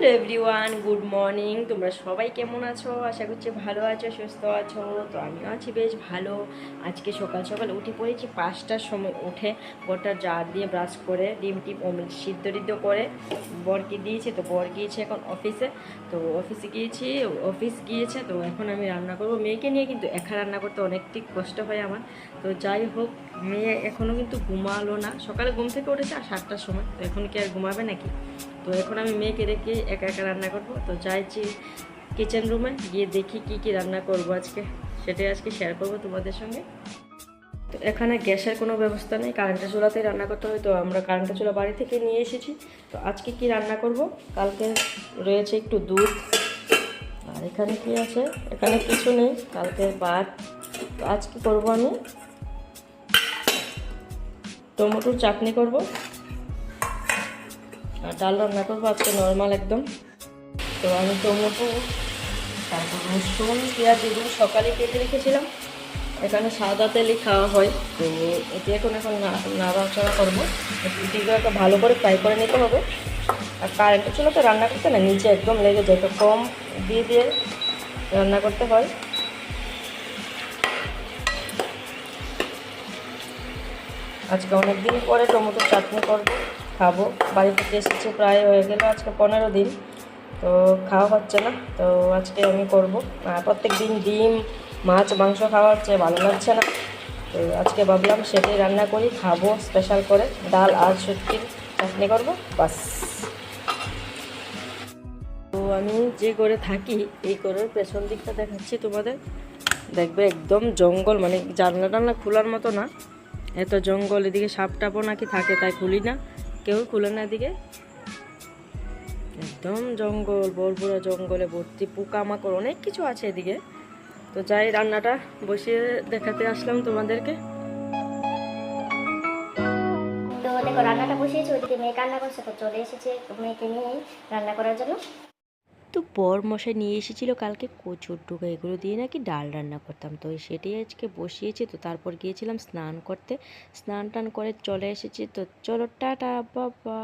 Hello everyone good morning তোমরা সবাই কেমন আছো? আশা করছি ভালো আছো, সুস্থ আছো। তো আমিও আছি বেশ ভালো। আজকে সকাল সকাল উঠে পড়েছি পাঁচটার সময় উঠে বরটা জার দিয়ে ব্রাশ করে, ডিম টিম অমৃত সিদ্ধ টিদ্ধ করে বরকে দিয়েছে। তো বর গিয়েছে এখন অফিসে তো অফিসে গিয়েছি অফিস গিয়েছে। তো এখন আমি রান্না করব মেয়েকে নিয়ে, কিন্তু একা রান্না করতে অনেকটি কষ্ট হয় আমার। তো যাই হোক, মেয়ে এখনও কিন্তু ঘুমালো না। সকালে ঘুম থেকে উঠেছে আর সাতটার সময়। তো এখন কি আর ঘুমাবে নাকি? তো এখন আমি মেয়েকে রেখে একা একা রান্না করব। তো চাইছি কিচেন রুমে গিয়ে দেখি কি কি রান্না করব আজকে। সেটাই আজকে শেয়ার করব তোমাদের সঙ্গে। তো এখানে গ্যাসের কোনো ব্যবস্থা নেই কারেন্টের চুলাতেই রান্না করতে হয়। তো আমরা কারেন্টের চুলা বাড়ি থেকে নিয়ে এসেছি। তো আজকে কি রান্না করব? কালকে রয়েছে একটু দুধ। আর এখানে কি আছে? এখানে কিছু নেই, কালকে ভাত। তো আজকে করব আমি? টমেটোর চাটনি করব। ডাল রান্না করব আজকে নর্মাল একদম। তো আমি টমেটো, তারপর রসুন, পেঁয়াজ এগুলো সকালে কেটে রেখেছিলাম। এখানে সাদা তেলই খাওয়া হয়। তো এটি এখন এখন নাড়াচাড়া করব। এটিগুলো একটা ভালো করে ফ্রাই করে নিতে হবে। আর কারেন্টের চুলো তো রান্না করতে না, নিচে একদম লেগে যায়। তো কম দিয়ে দিয়ে রান্না করতে হয়। আজকে অনেক দিন পরে টমেটোর চাটনি করব। খাব। বাড়ি থেকে এসেছে প্রায় হয়ে গেল আজকে পনেরো দিন, তো খাওয়া হচ্ছে না, তো আজকে আমি করব। প্রত্যেক দিন ডিম, মাছ, মাংস খাওয়া হচ্ছে, ভালো লাগছে না। তো আজকে ভাবলাম সেটাই রান্না করি, খাব স্পেশাল করে। ডাল আর সত্যির চাটনি করব, বাস। তো আমি যে করে থাকি, এই করে পেছন দিকটা দেখাচ্ছি তোমাদের। দেখবে একদম জঙ্গল মানে জানলা টানলা খোলার মতো না। এত জঙ্গল, এদিকে সাপ টাপও নাকি থাকে, তাই খুলি না। কেউ খুলে না দিকে একদম জঙ্গল বড় জঙ্গলে ভর্তি, পোকামাকড়, অনেক কিছু আছে এদিকে। তো যাই, রান্নাটা বসিয়ে দেখাতে আসলাম তোমাদেরকে। তো দেখো, রান্নাটা বসিয়েছি, ওইদিকে মেয়ে কান্না করছে, তো চলে এসেছে মেয়েকে নিয়ে রান্না করার জন্য। তো বর মশাই নিয়ে এসেছিল কালকে কচুর ডুগা এগুলো দিয়ে নাকি ডাল রান্না করতাম। তো সেটাই আজকে বসিয়েছি, তো তারপর গিয়েছিলাম স্নান করতে। স্নান টান করে চলে এসেছি, তো চলো, টাটা, বাবা।